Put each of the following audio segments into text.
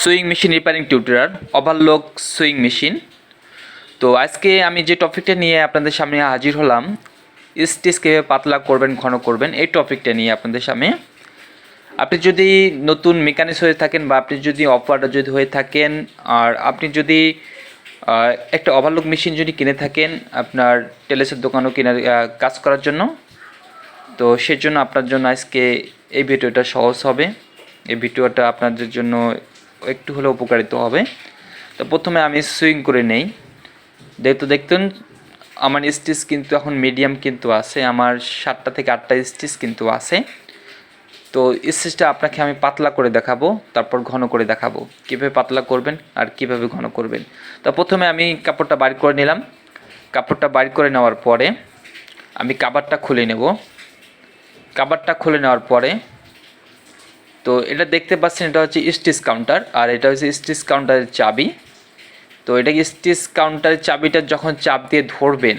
Sewing machine repairing tutorial, overlock sewing machine. তো আজকে আমি যে টপিকটা নিয়ে আপনাদের সামনে হাজির হলাম স্টিচ পাতলা করবেন, ঘন করবেন, এই টপিকটা নিয়ে আপনাদের সামনে। আপনি যদি নতুন মেকানিক্স হয়ে থাকেন বা আপনি যদি অপারেটর যদি হয়ে থাকেন, আর আপনি যদি একটা ওভারলক মেশিন যদি কিনে থাকেন, আপনার টেলেসের দোকানও কেনার কাজ করার জন্য, তো সেজন্য আপনার জন্য আজকে এই ভিডিওটা সহজ হবে। এই ভিডিওটা আপনাদের জন্য একটু হলেও উপকারিত হবে। তো প্রথমে আমি সুইং করে নেই। যেহেতু দেখতেন, আমার স্টিচ কিন্তু এখন মিডিয়াম কিন্তু আছে, আমার সাতটা থেকে আটটা স্টিচ কিন্তু আছে। তো স্টিচটা আপনাকে আমি পাতলা করে দেখাবো, তারপর ঘন করে দেখাবো। কীভাবে পাতলা করবেন আর কীভাবে ঘন করবেন। তো প্রথমে আমি কাপড়টা বাড়ি করে নিলাম। কাপড়টা বাড়ি করে নেওয়ার পরে আমি কাবারটা খুলে নেব। কাবারটা খুলে নেওয়ার পরে তো এটা দেখতে পাচ্ছেন, এটা হচ্ছে স্টিচ কাউন্টার, আর এটা হচ্ছে স্টিচ কাউন্টারের চাবি। তো এটা স্টিচ কাউন্টারের চাবিটা যখন চাপ দিয়ে ধরবেন,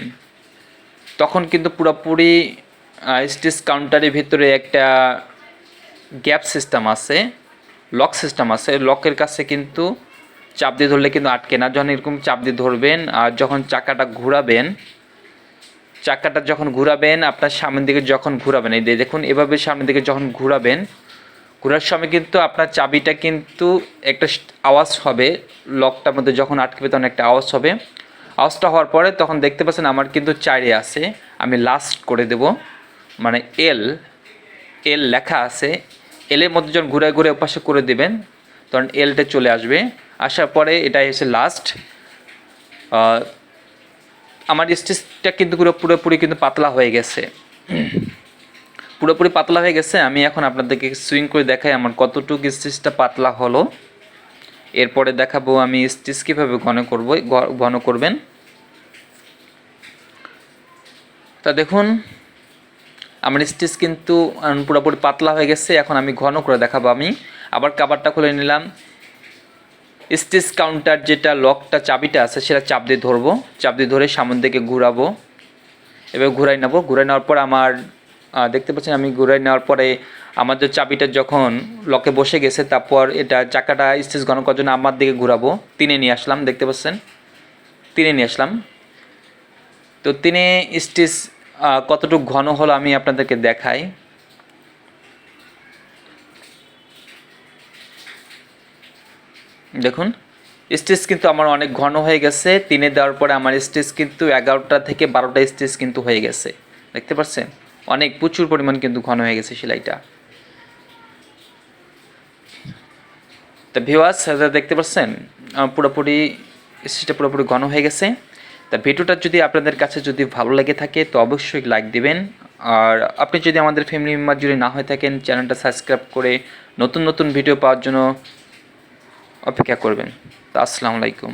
তখন কিন্তু পুরোপুরি স্টিচ কাউন্টারের ভিতরে একটা গ্যাপ সিস্টেম আছে, লক সিস্টেম আছে। লকের কাছে কিন্তু চাপ দিয়ে ধরলে কিন্তু আটকে না। যখন এরকম চাপ দিয়ে ধরবেন আর যখন চাকাটা ঘোরাবেন, চাকাটা যখন ঘোরাবেন, আপনার সামনের দিকে যখন ঘোরাবেন, এই দেখুন, এভাবে সামনের দিকে যখন ঘোরাবেন ঘোরার সময় কিন্তু আপনার চাবিটা কিন্তু একটা আওয়াজ হবে, লকটার মধ্যে যখন আটকেবে তখন একটা আওয়াজ হবে। আওয়াজটা হওয়ার পরে তখন দেখতে পাচ্ছেন আমার কিন্তু চারে আছে, আমি লাস্ট করে দেব। মানে এল এল লেখা আছে এলের মধ্যে যখন ঘুরে ঘুরে ওপাশে করে দেবেন, তখন এলটা চলে আসবে। আসার পরে এটাই এসে লাস্ট আমার স্টেজটা কিন্তু পুরো পুরোপুরি কিন্তু পাতলা হয়ে গেছে। পুরোপুরি পাতলা হয়ে গেছে। আমি এখন আপনাদেরকে সুইং করে দেখাই আমার কতটুকু স্টিচটা পাতলা হলো। এরপরে দেখাবো আমি স্টিচ কীভাবে ঘন করব ঘন করবেন। তা দেখুন, আমার স্টিচ কিন্তু পুরোপুরি পাতলা হয়ে গেছে। এখন আমি ঘন করে দেখাবো আমি। আবার কাবারটা খুলে নিলাম। স্টিচ কাউন্টার যেটা লকটা চাবিটা আছে, সেটা চাপ দিয়ে ধরবো। চাপ দিয়ে ধরে সামন দিকে ঘুরাবো। এবার ঘুরাই নেব। ঘুরাই নেওয়ার পর আমার দেখতে পাচ্ছেন আমি ঘুরাই নেওয়ার পরে আমার যে চাবিটা যখন লকে বসে গেছে তারপর এটা চাকাটা স্টিচ ঘন করার জন্য আমার দিকে ঘুরাবো। তিনে নিয়ে আসলাম দেখতে পাচ্ছেন? তিনে নিয়ে আসলাম। তো তিনে আহ, কতটুকু ঘন হলো আমি আপনাদেরকে দেখাই। দেখুন স্টিচ কিন্তু আমার অনেক ঘন হয়ে গেছে। তিনে দেওয়ার পরে আমার স্টিচ কিন্তু এগারোটা থেকে বারোটা স্টিচ কিন্তু হয়ে গেছে। দেখতে পাচ্ছেন? অনেক প্রচুর পরিমাণ কিন্তু ঘন হয়ে গেছে সেলাইটা। তা ভিওয়াস দেখতে পাচ্ছেন পুরোপুরি স্টিচটা পুরোপুরি ঘন হয়ে গেছে। তা ভিডিওটা যদি আপনাদের কাছে যদি ভালো লেগে থাকে, তো অবশ্যই লাইক দিবেন। আর আপনি যদি আমাদের ফ্যামিলি মেম্বার যদি না হয়ে থাকেন চ্যানেলটা সাবস্ক্রাইব করে নতুন নতুন ভিডিও পাওয়ার জন্য অপেক্ষা করবেন। তা আসসালামু আলাইকুম।